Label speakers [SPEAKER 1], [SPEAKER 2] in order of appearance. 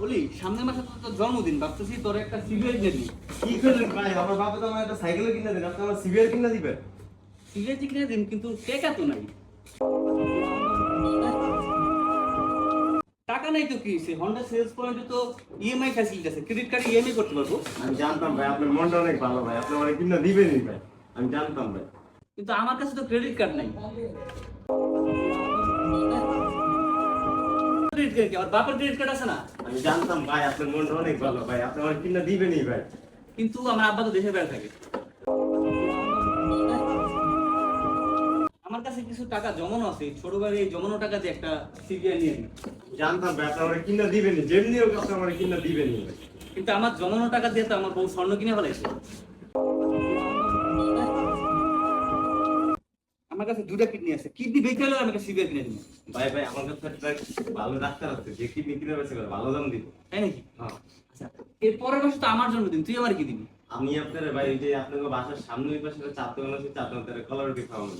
[SPEAKER 1] বলি সামনের মাসে তো তোর জন্মদিন ভাবতেছি তোর একটা সিগারেট
[SPEAKER 2] কি করলেন ভাই? আমার বাবা তো আমার একটা সাইকেল কিনে দেন আপনি আমার কিনে দিবেন?
[SPEAKER 1] সিগারেট কিনে দিন কিন্তু টাকা তো নাই। টাকা নাই তো কি সে হন্ডা সেলস পয়েন্টে তো ইএমআই ফ্যাসিলিটি আছে ক্রেডিট কার্ড ইএমআই করতে পারব।
[SPEAKER 2] আমি জানতাম ভাই আপনার মনটা অনেক ভালো ভাই আপনি আমার কিনে দিবেনই ভাই। আমি জানতাম ভাই।
[SPEAKER 1] কিন্তু আমার কাছে তো ক্রেডিট কার্ড নাই। ক্রেডিট কার্ড কি? আমার বাপের ক্রেডিট কার্ড আছে না?
[SPEAKER 2] আমি জানতাম ভাই আপনার মনটা অনেক ভালো ভাই। আপনি আমার কিনে দিবেনই ভাই।
[SPEAKER 1] কিন্তু আমার আব্বা তো দেশের বাইরে থাকে। আমার কাছে কিছু টাকা জমানো আছে ছোটবেলায় এই জমানো টাকা দিয়ে একটা সিবিআই নিয়ে নিই।
[SPEAKER 2] জানতাম ভাই আপনি আমার কিনে দিবেনই। যেমনি হোক আপনি আমার কিনে দিবেনই ভাই।
[SPEAKER 1] কিন্তু আমার জমানো টাকা দিয়ে তো আমার বউ স্বর্ণ কিনে ফেলাইছে। আমার কাছে দুটা কিডনি আছে। কিডনি বেঁচে হলে আমাকে সিভিয়ার কিনে দিন
[SPEAKER 2] ভাই ভাই আমার কাছে একটা ভালো ডাক্তার আছে যে কিডনি কিনে বেঁচে করে ভালো দাম দিব
[SPEAKER 1] তাই নাকি?
[SPEAKER 2] হ্যাঁ।
[SPEAKER 1] আচ্ছা এর পরের মাসে তো আমার জন্মদিন তুই আমার কি দিবি?
[SPEAKER 2] আমি আপনার ভাই এই যে আপনার বাসার সামনে ওই পাশে চার দোকান আছে চার দোকান কলার রুটি খাওয়াবো।